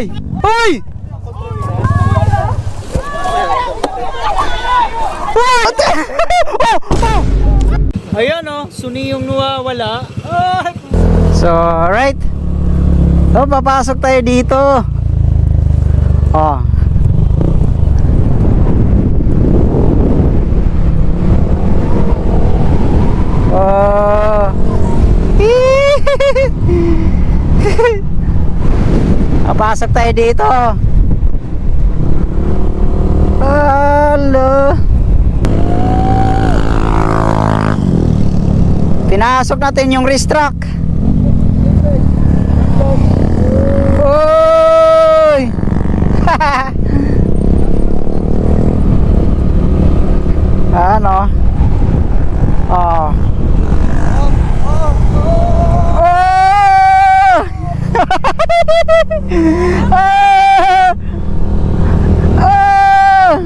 Hoy! Hoy! Ate! Oh! Oh! Ayan oh, suni yung nawawala. So, alright. So, papasok tayo dito. Oh. Papasok tayo dito. Hello. Pinasok natin yung wrist track. Oy! ano? Oh. Oh! Ah! Ah!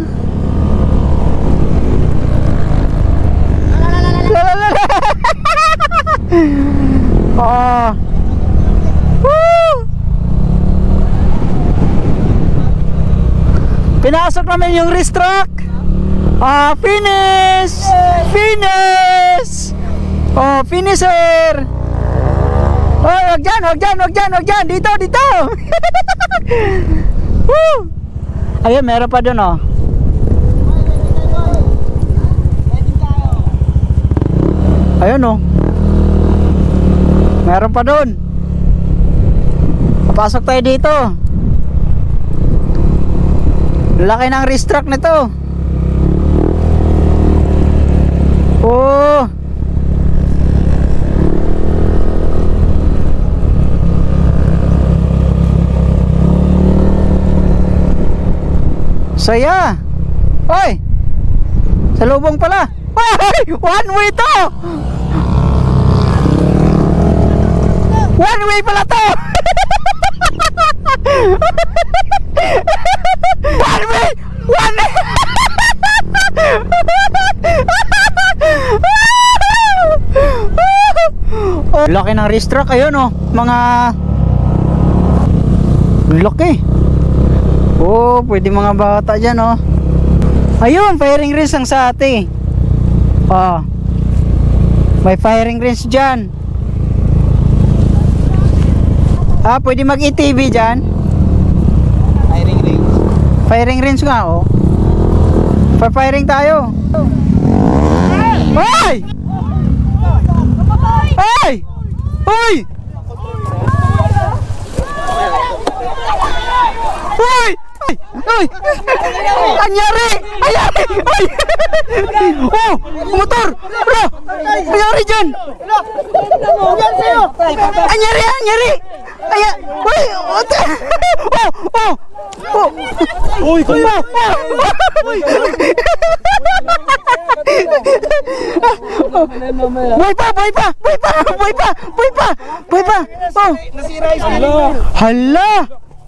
La la la la. Oh. Woo! Pinasok namin yung wrist track. Ah, finish! Finish! Oh, finisher! Oh, wag dyan, wag dyan, wag dyan, wag dyan. Dito, dito. Woo! Ayun, meron pa dun, oh. Ayun, oh. Meron pa dun. Papasok tayo dito. Laki ng wrist track nito. Oh. Saya. Hoy. Sa lubong pala. Hoy, one way to. One way pala to. One laki ng wrist track ayun oh. Mga laki. Oh, pwede mga bata dyan, oh. Ayun, firing range ang sa ate. Oh. May firing range dyan. Ah, pwede mag-ETV dyan. Firing range. Firing range nga, oh. Pa-firing tayo. Hoy! Hoy! Hoy! Hoy! Hoy! Hoy! Anyari! Anyari! Hoy! Oh! Motor! Bro! Anyari dyan! Anyari! Anyari! Aya! Hoy! Oh! Oh! Oh! Uy, Oh! Oh! Boy pa! Boy pa! Boy pa! Boy pa! Boy pa! Boy pa! Oh! Nasira yung Hello. Hala!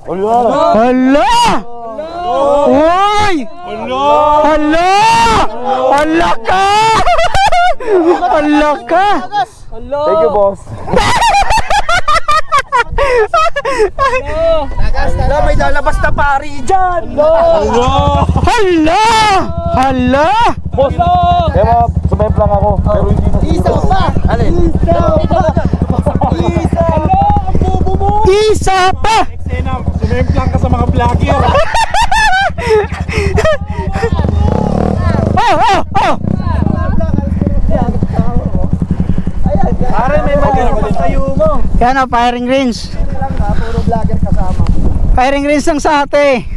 Hello. Hala! Hoy! Hello. Hala! Hala ka! Hala ka! Thank you, boss. Hello, may lalabas na pari dyan. Hello. Hala! Hala! Boss. Kaya sumemp lang ako, pero hindi na Isa pa. Alin? Isa pa. Isa. Hello, ang bobo mo. Isa pa! Eksena, sumemp lang ka sa mga vlogger. Oh! Oh! Oh! Pare, may maganda tayo mo. Yan o, firing range. Puro vlogger kasama. Firing range lang sa ate.